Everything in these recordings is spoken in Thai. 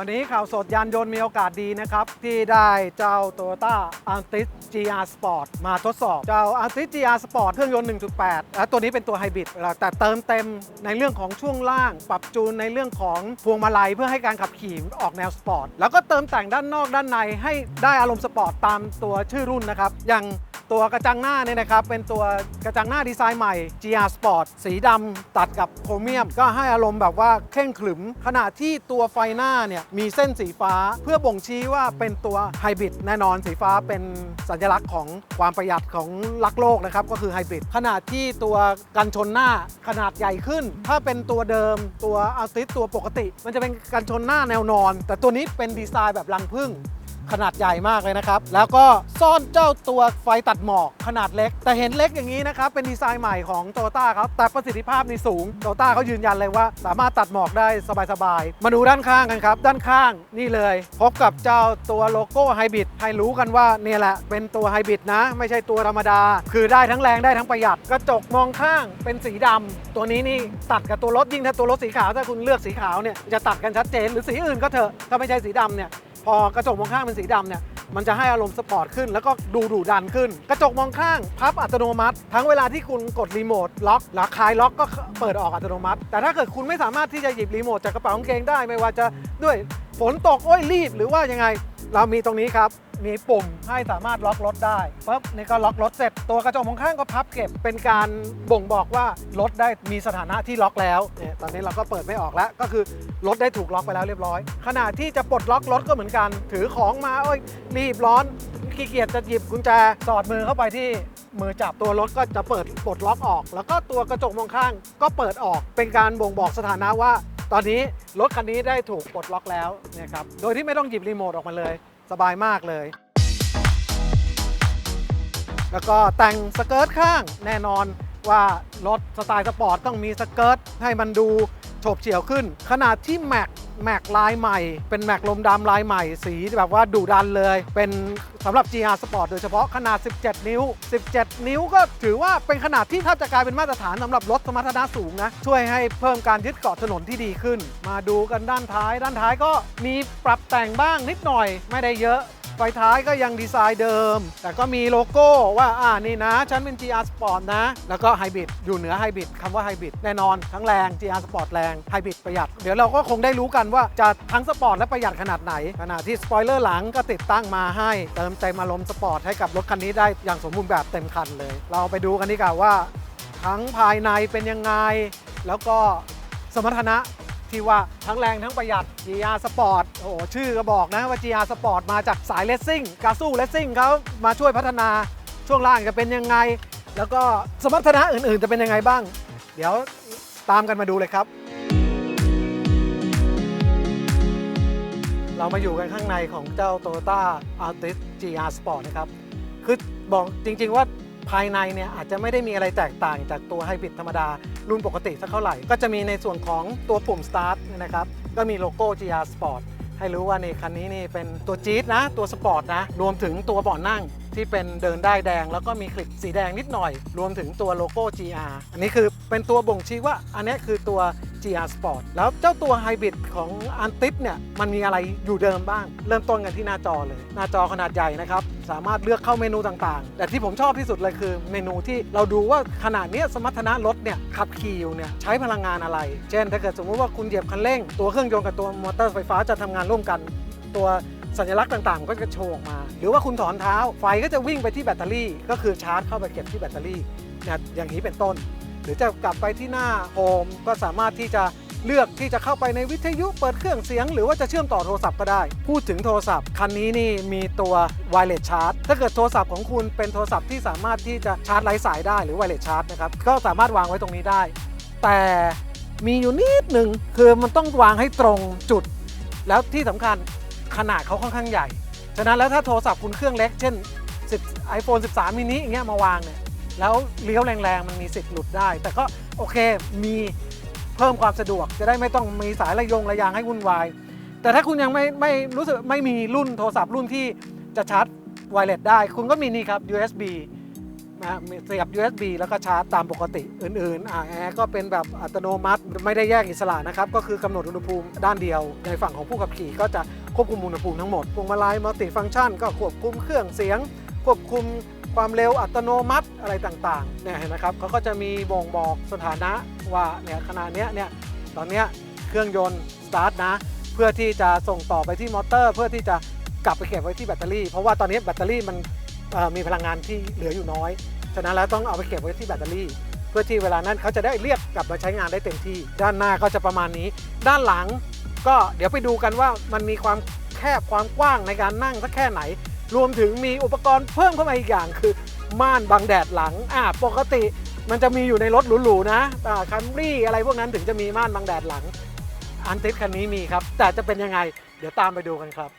วันนี้ข่าวสดยานยนต์มีโอกาสดีนะครับ ที่ได้เจ้า Toyota Altis GR Sport มาทดสอบ เจ้า Altis GR Sport เครื่องยนต์ 1.8และตัวนี้เป็นตัวไฮบริดแต่เติมเต็มในเรื่องของช่วงล่าง ปรับจูนในเรื่องของพวงมาลัยเพื่อให้การขับขี่ออกแนวสปอร์ตแล้วก็เติมแต่งด้านนอกด้านในให้ได้อารมณ์สปอร์ตตามตัวชื่อรุ่นนะครับอย่าง ตัวกระจังหน้าเนี่ยนะครับ เป็นตัวกระจังหน้าดีไซน์ใหม่ GR Sport สีดำตัดกับโครเมียม ก็ให้อารมณ์แบบว่าเข่งขรึม ขณะที่ตัวไฟหน้าเนี่ยมีเส้นสีฟ้า เพื่อบ่งชี้ว่าเป็นตัวไฮบริดแน่นอนสีฟ้าเป็นสัญลักษณ์ของความประหยัดของรักโลกนะครับ ก็คือไฮบริดขณะที่ตัวกันชนหน้าขนาดใหญ่ขึ้น ถ้าเป็นตัวเดิมตัวอัลติสตัวปกติ มันจะเป็นกันชนหน้าแนวนอน แต่ตัวนี้เป็นดีไซน์แบบรังผึ้ง ขนาดใหญ่มากเลยนะครับ แล้วก็ซ่อนเจ้าตัวไฟตัดหมอกขนาดเล็ก แต่เห็นเล็กอย่างนี้นะครับ เป็นดีไซน์ใหม่ของโตต้าครับ แต่ประสิทธิภาพนี่สูงโตต้าเขายืนยันเลยว่า สามารถตัดหมอกได้สบายๆ มาดูด้านข้างกันครับ ด้านข้างนี่เลย พบกับเจ้าตัวโลโก้ไฮบริดให้รู้กันว่าเนี่ยแหละ เป็นตัวไฮบริดนะ ไม่ใช่ตัวธรรมดา คือได้ทั้งแรงได้ทั้งประหยัด กระจกมองข้างเป็นสีดำตัวนี้นี่ตัดกับตัวรถยิ่งถ้าตัวรถสีขาวถ้าคุณเลือกสีขาวเนี่ยจะตัดกันชัดเจนหรือสีอื่นก็เถอะถ้าไม่ใช่สีดำเนี่ย อ กระจกมองข้างเป็นสีดำเนี่ยมันจะให้อารมณ์สปอร์ตขึ้น แล้วก็ดูดุดันขึ้น กระจกมองข้าง พับอัตโนมัติ ทั้งเวลาที่คุณกดรีโมทล็อกหรือคลายล็อกก็เปิดออกอัตโนมัติ แต่ถ้าเกิดคุณไม่สามารถที่จะหยิบรีโมทจากกระเป๋ากางเกงได้ ไม่ว่าจะด้วยฝนตกโอ้ยรีบ หรือว่ายังไง เรามีตรงนี้ครับ มีปุ่มให้สามารถล็อกรถได้ปุ๊บนี่ก็ล็อกรถเสร็จ ตัวกระจกมองข้างก็พับเก็บ เป็นการบ่งบอกว่ารถได้มีสถานะที่ล็อกแล้วเนี่ยตอนนี้เราก็เปิดไม่ออกแล้ว ก็คือรถได้ถูกล็อกไปแล้วเรียบร้อย ขณะที่จะปลดล็อกรถก็เหมือนกัน ถือของมาโอ้ยรีบร้อนขี้เกียจจะหยิบกุญแจสอดมือเข้าไปที่มือจับตัวรถก็จะเปิดปลดล็อกออก แล้วก็ตัวกระจกมองข้างก็เปิดออก เป็นการบ่งบอกสถานะว่า ตอนนี้รถคันนี้ได้ถูกปลดล็อกแล้วเนี่ยครับโดยที่ไม่ต้องหยิบรีโมทออกมาเลย สบายมากเลย แล้วก็แต่งสเกิร์ตข้างแน่นอนว่ารถสไตล์สปอร์ตต้องมีสเกิร์ตให้มันดูโฉบเฉี่ยวขึ้น ขนาดที่แม็ก แม็กลายใหม่ เป็นแม็กลมดำลายใหม่ สีแบบว่าดุดันเลย เป็นสำหรับ GR Sport โดยเฉพาะขนาด 17 นิ้ว 17 นิ้วก็ถือว่าเป็นขนาดที่ถ้าจะกลายเป็นมาตรฐานสำหรับรถสมรรถนะสูงนะ ช่วยให้เพิ่มการยึดเกาะถนนที่ดีขึ้น มาดูกันด้านท้าย ด้านท้ายก็มีปรับแต่งบ้างนิดหน่อยไม่ได้เยอะ ไฟท้ายก็ยังดีไซน์เดิม แต่ก็มีโลโก้ว่าอ่านี่นะ ฉันเป็น GR Sport นะ แล้วก็ไฮบริดอยู่เหนือไฮบริดคำว่าไฮบริดแน่นอน ทั้งแรง GR Sport แรงไฮบริดประหยัด เดี๋ยวเราก็คงได้รู้กันว่าจะทั้งสปอร์ตและประหยัดขนาดไหน ขณะที่สปอยเลอร์หลังก็ติดตั้งมาให้ เติมเต็มอารมณ์สปอร์ตให้กับรถคันนี้ได้อย่างสมบูรณ์แบบเต็มคันเลย เราไปดูกันดีกว่าว่า ทั้งภายในเป็นยังไง แล้วก็สมรรถนะที่ว่าทั้งแรงทั้งประหยัด GR Sport โอ้โหชื่อก็บอกนะว่า GR Sport มาจากสายเลสซิ่งกาสู้เลสซิ่งเขามาช่วยพัฒนาช่วงล่างจะเป็นยังไง แล้วก็สมรรถนะอื่นๆจะเป็นยังไงบ้าง เดี๋ยวตามกันมาดูเลยครับ เรามาอยู่กันข้างในของเจ้า Toyota Altis GR Sport นะครับ คือบอกจริงๆว่าภายในเนี่ยอาจจะไม่ได้มีอะไรแตกต่างจากตัวไฮบริดธรรมดา รุ่นปกติสักเท่าไหร่ ก็จะมีในส่วนของตัวปุ่ม Start เนี่ยนะครับ ก็มีโลโก้ GR Sport ให้รู้ว่านี่คันนี้นี่เป็นตัวจี๊ดนะ ตัวสปอร์ตนะ รวมถึงตัวเบาะนั่งที่เป็นเดินได้แดง แล้วก็มีคลิปสีแดงนิดหน่อย รวมถึงตัวโลโก้ GR อันนี้คือเป็นตัวบ่งชี้ว่าอันนี้คือตัว GR Sport แล้วเจ้าตัวไฮบริดของอันติสเนี่ยมันมีอะไรอยู่เดิมบ้าง เริ่มต้นกันที่หน้าจอเลย หน้าจอขนาดใหญ่นะครับ สามารถเลือกเข้าเมนูต่างๆ แต่ที่ผมชอบที่สุดเลยคือเมนูที่เราดูว่าขนาดนี้สมรรถนะรถเนี่ยขับขี่อยู่เนี่ยใช้พลังงานอะไร เช่น ถ้าเกิดสมมุติว่าคุณเหยียบคันเร่ง ตัวเครื่องยนต์กับตัวมอเตอร์ไฟฟ้าจะทำงานร่วมกันตัวสัญลักษณ์ต่างๆ ก็จะโชว์ออกมา หรือว่าคุณถอนเท้า ไฟก็จะวิ่งไปที่แบตเตอรี่ ก็คือชาร์จเข้าไปเก็บที่แบตเตอรี่เนี่ยอย่างนี้เป็นต้น หรือจะกลับไปที่หน้าโฮมก็สามารถที่จะ เลือกที่จะเข้าไปในวิทยุเปิดเครื่องเสียง หรือว่าจะเชื่อมต่อโทรศัพท์ก็ได้ พูดถึงโทรศัพท์ คันนี้นี่มีตัว wireless charge ถ้าเกิดโทรศัพท์ของคุณเป็นโทรศัพท์ที่สามารถที่จะชาร์จไร้สายได้หรือ wireless charge นะครับก็สามารถวางไว้ตรงนี้ได้ แต่มีอยู่นิดหนึ่งคือมันต้องวางให้ตรงจุด แล้วที่สำคัญขนาดเขาค่อนข้างใหญ่ ฉะนั้นแล้วถ้าโทรศัพท์คุณเครื่องเล็ก เช่น10 iPhone 13 mini อย่างเงี้ยมาวางเนี่ยแล้วเลี้ยวแรงๆ มันมีสิทธิ์หลุดได้ แต่ก็โอเคมี เพิ่มความสะดวกจะได้ไม่ต้องมีสายระยงระยางให้วุ่นวาย แต่ถ้าคุณยังไม่ไม่รู้สึกไม่มีรุ่นโทรศัพท์รุ่นที่จะชาร์จไวเลสได้ คุณก็มีนี่ครับ USB นะเสียบ USB แล้วก็ชาร์จตามปกติอื่นๆอ่าแอร์ก็เป็นแบบอัตโนมัติไม่ได้แยกอิสระนะครับ ก็คือกำหนดอุณหภูมิด้านเดียว ในฝั่งของผู้ขับขี่ก็จะควบคุมอุณหภูมิทั้งหมดพวงมาลัยมัลติฟังก์ชันก็ควบคุมเครื่องเสียง ควบคุม ความเร็วอัตโนมัติอะไรต่างๆเนี่ยเห็นไหมครับเขาก็จะมีบ่งบอกสถานะว่าเนี่ยขณะเนี้ยเนี่ยตอนเนี้ยเครื่องยนต์สตาร์ทนะเพื่อที่จะส่งต่อไปที่มอเตอร์ เพื่อที่จะกลับไปเก็บไว้ที่แบตเตอรี่ เพราะว่าตอนนี้แบตเตอรี่มันมีพลังงานที่เหลืออยู่น้อยฉะนั้นแล้วต้องเอาไปเก็บไว้ที่แบตเตอรี่ เพื่อที่เวลานั้นเขาจะได้เรียกกลับมาใช้งานได้เต็มที่ ด้านหน้าก็จะประมาณนี้ ด้านหลังก็เดี๋ยวไปดูกันว่ามันมีความแคบความกว้างในการนั่งสักแค่ไหน รวมถึงมีอุปกรณ์เพิ่มเข้ามาอีกอย่างคือ ม่านบังแดดหลังอ่าปกติมันจะมีอยู่ในรถหรูๆนะคัมรี่อะไรพวกนั้นถึงจะมีม่านบังแดดหลัง อันติสคันนี้มีครับ แต่จะเป็นยังไง เดี๋ยวตามไปดูกันครับ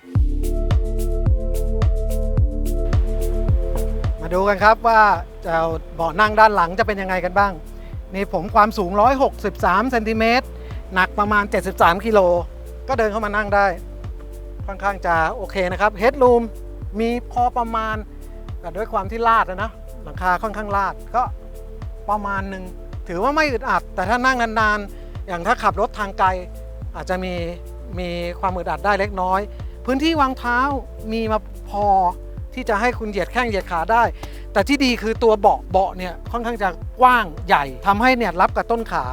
มาดูกันครับว่าเจ้าเบาะนั่งด้านหลังจะเป็นยังไงกันบ้าง นี่ผมความสูง 163เซนติเมตรหนักประมาณ 73กิโลก็เดินเข้ามานั่งได้ ค่อนข้างจะโอเคนะครับเฮด o ูม มีพอประมาณแต่ด้วยความที่ลาดนะนะหลังคาค่อนข้างลาดก็ประมาณหนึ่งถือว่าไม่อึดอัด แต่ถ้านั่งนานๆ อย่างถ้าขับรถทางไกล อาจจะมีมีความอึดอัดได้เล็กน้อย พื้นที่วางเท้ามีมาพอที่จะให้คุณเหยียดแข้งเหยียดขาได้ แต่ที่ดีคือตัวเบาะเบาะเนี่ยค่อนข้างจะกว้างใหญ่ทำให้เนี่ยรับกับต้นขา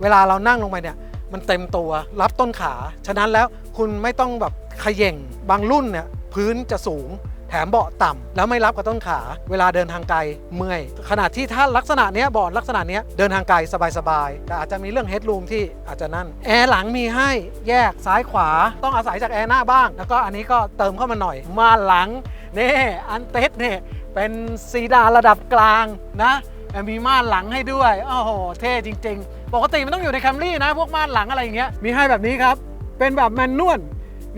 เวลาเรานั่งลงไปเนี่ยมันเต็มตัวรับต้นขา ฉะนั้นแล้วคุณไม่ต้องแบบขย่งบางรุ่นเนี่ย พื้นจะสูง แถมเบาะต่ำแล้วไม่รับกับต้นขา เวลาเดินทางไกลเมื่อยขนาดที่ถ้าลักษณะเนี้ยเบาะลักษณะเนี้ยเดินทางไกลสบายๆแต่อาจจะมีเรื่องเฮด o ูมที่อาจจะนั่นแอร์หลังมีให้แยกซ้ายขวาต้องอาศัยจากแอร์หน้าบ้าง แล้วก็อันนี้ก็เติมเข้ามาหน่อย มาหลังนี่อันเต็ดเนี่ยเป็นซีดาระดับกลางนะมีม่านหลังให้ด้วยโอ้โหเท่จริง ๆ ปกติมันต้องอยู่ในแคมรี่นะ พวกม่านหลังอะไรอย่างเงี้ยมีให้แบบนี้ครับ เป็นแบบแมนนวล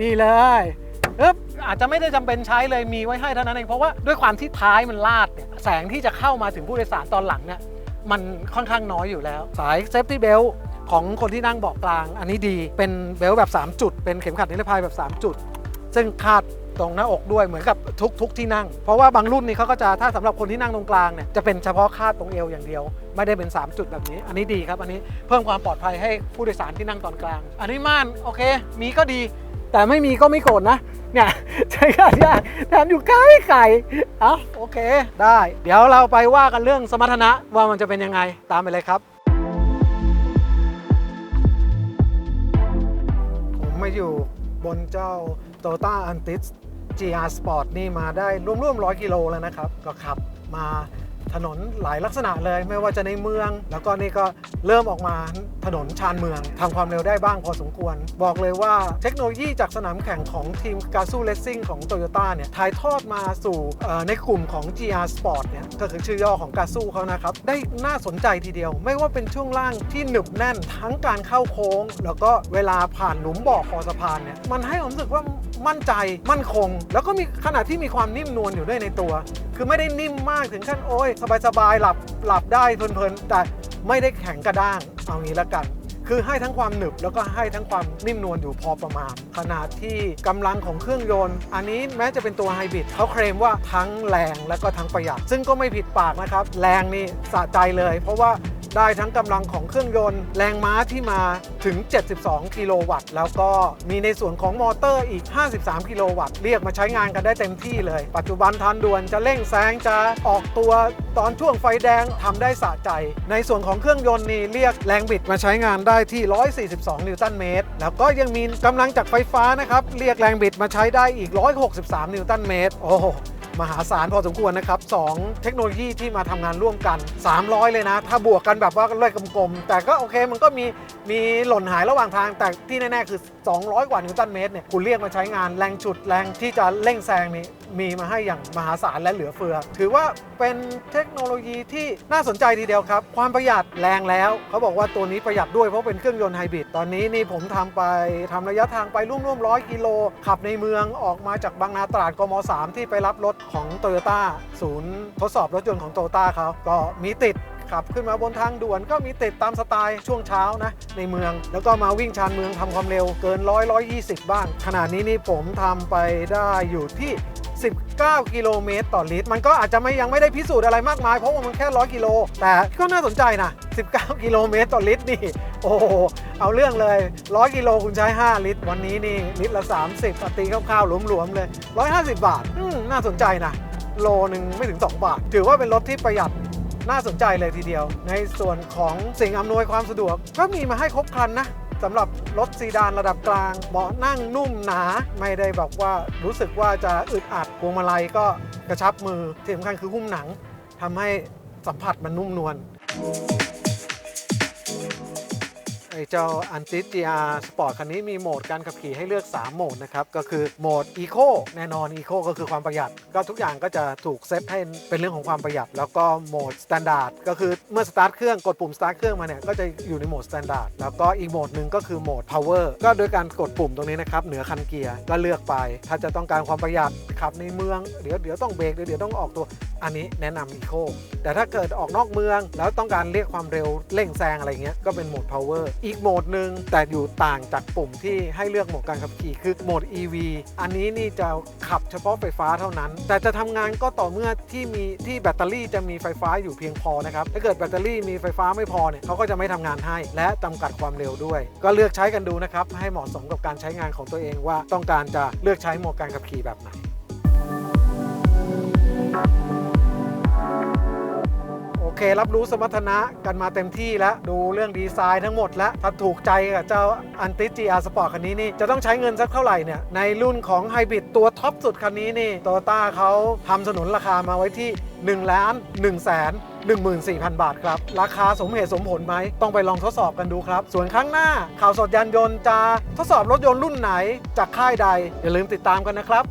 นี่เลย เอ๊บอาจจะไม่ได้จำเป็นใช้เลยมีไว้ให้เท่านั้นเองเพราะว่าด้วยความที่ท้ายมันลาดเนี่ยแสงที่จะเข้ามาถึงผู้โดยสารตอนหลังเนี่ยมันค่อนข้างน้อยอยู่แล้ว สายเซฟตี้เบลของคนที่นั่งเบาะกลาง อันนี้ดีเป็นเบลแบบ 3 จุด เป็นเข็มขัดนิรภัยแบบ 3 จุด ซึ่งคาดตรงหน้าอกด้วยเหมือนกับทุกทุกที่นั่ง เพราะว่าบางรุ่นนี้เขาก็จะถ้าสำหรับคนที่นั่งตรงกลางเนี่ยจะเป็นเฉพาะคาดตรงเอวอย่างเดียว ไม่ได้เป็น 3 จุดแบบนี้ อันนี้ดีครับ อันนี้เพิ่มความปลอดภัยให้ผู้โดยสารที่นั่งตอนกลาง อันนี้ม่านโอเค มีก็ดี แต่ไม่มีก็ไม่โกรธนะ เนี่ยใช้การยากแถมอยู่ใกล้ไก่อะโอเค ได้ เดี๋ยวเราไปว่ากันเรื่องสมรรถนะว่ามันจะเป็นยังไงตามไปเลยครับ ผมมาอยู่บนเจ้า Toyota Antis GR Sport นี่มาได้ร่วมๆ100กิโลแล้วนะครับ ก็ขับมา ถนนหลายลักษณะเลยไม่ว่าจะในเมือง แล้วก็นี่ก็เริ่มออกมาถนนชานเมืองทำความเร็วได้บ้างพอสมควร บอกเลยว่าเทคโนโลยีจากสนามแข่งของทีม g a z o Racing ของ Toyota เนี่ยถ่ายทอดมาสู่ในกลุ่มของ GR Sport เนี่ยก็คือชื่อย่อของ g a z o เขานะครับ ได้น่าสนใจทีเดียว ไม่ว่าเป็นช่วงล่างที่หนึบแน่นทั้งการเข้าโค้ง แล้วก็เวลาผ่านหลุมบ่อคอสะพานเนี่ยมันให้ผมรู้สึกว่า มั่นใจมั่นคง แล้วก็มีขนาดที่มีความนิ่มนวลอยู่ด้วยในตัว คือไม่ได้นิ่มมากถึงขั้นโอ้ยสบายๆหลับหลับได้เพลินๆแต่ไม่ได้แข็งกระด้างเอางี้ละกันคือให้ทั้งความหนึบแล้วก็ให้ทั้งความนิ่มนวลอยู่พอประมาณ ขนาดที่กำลังของเครื่องยนต์ อันนี้แม้จะเป็นตัวไฮบริดเขาเคลมว่าทั้งแรงและก็ทั้งประหยัด ซึ่งก็ไม่ผิดปากนะครับ แรงนี่สะใจเลย เพราะว่า ได้ทั้งกำลังของเครื่องยนต์ แรงม้าที่มาถึง 72 กิโลวัตต์ แล้วก็มีในส่วนของมอเตอร์อีก 53 กิโลวัตต์ เรียกมาใช้งานกันได้เต็มที่เลย ปัจจุบันทันด่วนจะเร่งแซงจะออกตัวตอนช่วงไฟแดงทำได้สะใจ ในส่วนของเครื่องยนต์นี่เรียกแรงบิดมาใช้งานได้ที่ 142 นิวตันเมตร แล้วก็ยังมีกำลังจากไฟฟ้านะครับ เรียกแรงบิดมาใช้ได้อีก 163 นิวตันเมตร โอ้ มหาศาลพอสมควรนะครับ 2 เทคโนโลยีที่มาทำงานร่วมกัน 300 เลยนะ ถ้าบวกกันแบบว่าเลขกลมๆ แต่ก็โอเคมันก็มีมีหล่นหายระหว่างทาง แต่ที่แน่ๆ คือ 200 กว่านิวตันเมตรเนี่ยคุณเรียกมาใช้งานแรงฉุดแรงที่จะเร่งแซงนี่มีมาให้อย่างมหาศาลและเหลือเฟือ ถือว่าเป็นเทคโนโลยีที่น่าสนใจทีเดียวครับ ความประหยัดแรงแล้ว เขาบอกว่าตัวนี้ประหยัดด้วยเพราะเป็นเครื่องยนต์ไฮบริดตอนนี้นี่ผมทำไปทำระยะทางไปร่วมๆร้อยกิโลขับในเมืองออกมาจากบางนาตราดกม3ที่ไปรับรถของโตโยต้าศูนย์ทดสอบรถยนต์ของโตโยต้าเขาก็มีติดขับขึ้นมาบนทางด่วนก็มีติดตามสไตล์ช่วงเช้านะ ในเมือง แล้วก็มาวิ่งชานเมืองทำความเร็วเกินร้อยร้อยยี่สิบบ้างขนาดนี้นี่ผมทำไปได้อยู่ที่ 9 กิโลเมตรต่อลิตร มันก็อาจจะไม่ยังไม่ได้พิสูจน์อะไรมากมาย เพราะว่ามันแค่100กิโล แต่ก็น่าสนใจนะ 19 กิโลเมตรต่อลิตรนี่ โอ้โห เอาเรื่องเลย 100 กิโลคุณใช้ 5 ลิตร วันนี้นี่ลิตรละ 30ตีคร่าวๆหลวมๆเลย 150 บาทอืมน่าสนใจนะ โลหนึ่งไม่ถึง 2 บาท ถือว่าเป็นรถที่ประหยัดน่าสนใจเลยทีเดียว ในส่วนของสิ่งอำนวยความสะดวกก็มีมาให้ครบครันนะ สำหรับรถซีดานระดับกลางเบาะนั่งนุ่มหนา ไม่ได้แบบว่ารู้สึกว่าจะอึดอัดพวงมาลัยก็กระชับมือที่สำคัญคือหุ้มหนังทำให้สัมผัสมันนุ่มนวล ไอ้เจ้า a n t i GR Sport คันนี้มีโหมดการขับขี่ให้เลือก 3 โหมดนะครับ ก็คือโหมด Eco แน่นอน Eco ก็คือความประหยัด ก็ทุกอย่างก็จะถูกเซตให้เป็นเรื่องของความประหยัด แล้วก็โหมด Standard ก็คือเมื่อสตาร์ทเครื่องกดปุ่มสตาร์ทเครื่องมาเนี่ยก็จะอยู่ในโหมด Standard แล้วก็อีกโหมดหนึ่งก็คือโหมด Power ก็โดยการกดปุ่มตรงนี้นะครับเหนือคันเกียร์ก็เลือกไป ถ้าจะต้องการความประหยัดขับในเมืองเดี๋ยวเดี๋ยวต้องเบรกเดี๋ยวเดี๋ยวต้องออกตัวอันนี้แนะนำ Eco แต่ถ้าเกิดออกนอกเมือง แล้วต้องการเรียกความเร็วเร่งแซงอะไรเงี้ยก็เป็นโหมด power อีกโหมดหนึ่งแต่อยู่ต่างจากปุ่มที่ให้เลือกโหมดการขับขี่คือโหมด EV อันนี้นี่จะขับเฉพาะไฟฟ้าเท่านั้น แต่จะทำงานก็ต่อเมื่อที่มีที่แบตเตอรี่จะมีไฟฟ้าอยู่เพียงพอนะครับถ้าเกิดแบตเตอรี่มีไฟฟ้าไม่พอเนี่ยเขาก็จะไม่ทำงานให้ และจำกัดความเร็วด้วย ก็เลือกใช้กันดูนะครับให้เหมาะสมกับการใช้งานของตัวเองว่าต้องการจะเลือกใช้โหมดการขับขี่แบบไหนโอ เค รับรู้สมรรถนะกันมาเต็มที่แล้ว ดูเรื่องดีไซน์ทั้งหมดแล้วถ้าถูกใจกับเจ้าอันติจีอาร์สปอร์ตคันนี้นี่ จะต้องใช้เงินสักเท่าไหร่เนี่ย ในรุ่นของไฮบริดตัวท็อปสุดคันนี้นี่โตต้าเขาทำสนุนราคามาไว้ที่ 1 ล้าน1แสน14,000 บาทครับ ราคาสมเหตุสมผลไหม ต้องไปลองทดสอบกันดูครับ ส่วนครั้งหน้าข่าวสดยานยนต์จะทดสอบรถยนต์รุ่นไหนจากค่ายใด อย่าลืมติดตามกันนะครับ